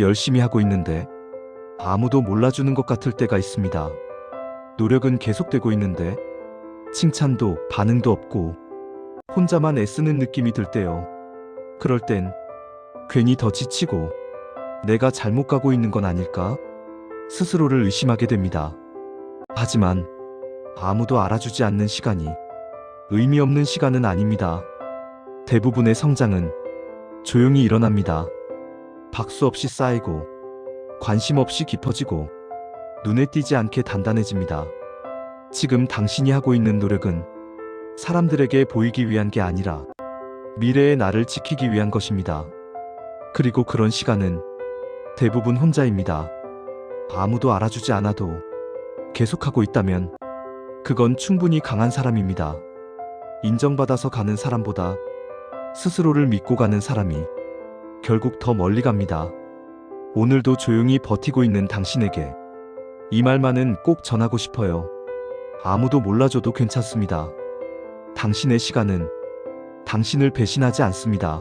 열심히 하고 있는데 아무도 몰라주는 것 같을 때가 있습니다. 노력은 계속되고 있는데 칭찬도 반응도 없고 혼자만 애쓰는 느낌이 들 때요. 그럴 땐 괜히 더 지치고 내가 잘못 가고 있는 건 아닐까? 스스로를 의심하게 됩니다. 하지만 아무도 알아주지 않는 시간이 의미 없는 시간은 아닙니다. 대부분의 성장은 조용히 일어납니다. 박수 없이 쌓이고 관심 없이 깊어지고 눈에 띄지 않게 단단해집니다. 지금 당신이 하고 있는 노력은 사람들에게 보이기 위한 게 아니라 미래의 나를 지키기 위한 것입니다. 그리고 그런 시간은 대부분 혼자입니다. 아무도 알아주지 않아도 계속하고 있다면 그건 충분히 강한 사람입니다. 인정받아서 가는 사람보다 스스로를 믿고 가는 사람이 결국 더 멀리 갑니다. 오늘도 조용히 버티고 있는 당신에게 이 말만은 꼭 전하고 싶어요. 아무도 몰라줘도 괜찮습니다. 당신의 시간은 당신을 배신하지 않습니다.